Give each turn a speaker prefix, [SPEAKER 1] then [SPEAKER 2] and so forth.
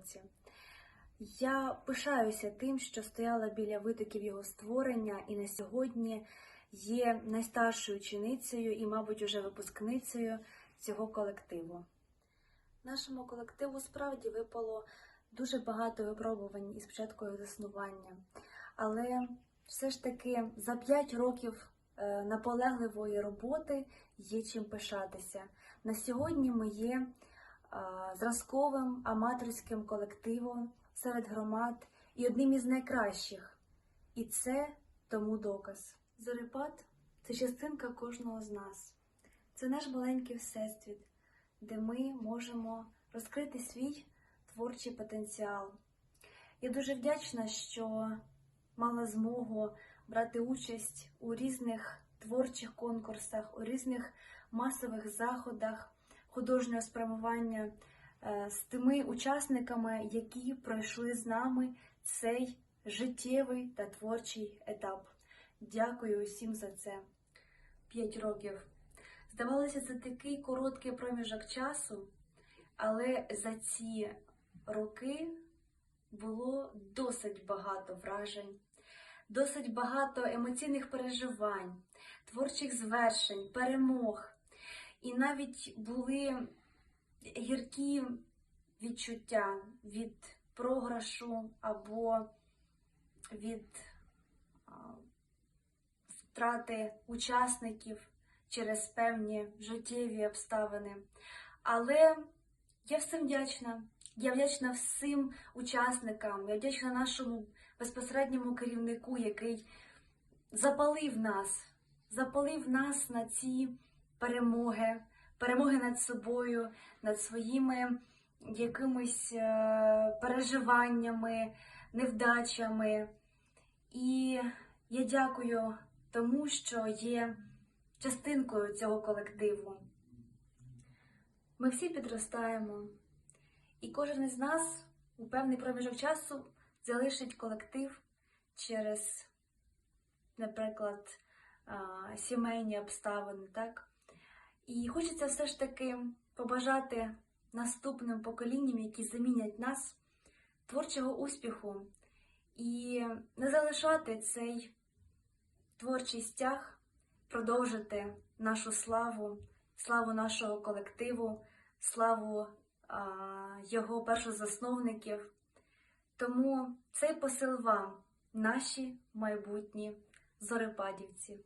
[SPEAKER 1] році. Я пишаюся тим, що стояла біля витоків його створення, і на сьогодні є найстаршою ученицею і, мабуть, уже випускницею цього колективу. Нашому колективу справді випало дуже багато випробувань із початку його заснування, але все ж таки за 5 років е, наполегливої роботи є чим пишатися. На сьогодні ми є зразковим аматорським колективом серед громад і одним із найкращих. І це тому доказ. Зорепад це частинка кожного з нас. Це наш маленький всесвіт, де ми можемо розкрити свій творчий потенціал. Я дуже вдячна, що мала змогу брати участь у різних творчих конкурсах, у різних масових заходах художнього спрямування е, з тими учасниками, які пройшли з нами цей життєвий та творчий етап. Дякую усім за це. П'ять років. Здавалося, це такий короткий проміжок часу, але за ці роки було досить багато вражень, досить багато емоційних переживань, творчих звершень, перемог. І навіть були гіркі відчуття від програшу або від втрати учасників через певні життєві обставини. Але я всім вдячна. Я вдячна всім учасникам, я вдячна нашому безпосередньому керівнику, який запалив нас, запалив нас на ці перемоги, перемоги над собою, над своїми якимись е, переживаннями, невдачами. І я дякую тому, що є частинкою цього колективу. Ми всі підростаємо, і кожен із нас у певний проміжок часу залишить колектив через, наприклад, сімейні обставини, так? І хочеться все ж таки побажати наступним поколінням, які замінять нас, творчого успіху, і не залишати цей творчий стяг, продовжити нашу славу, славу нашого колективу, славу а, його першозасновників. Тому цей посил вам, наші майбутні зорепадівці.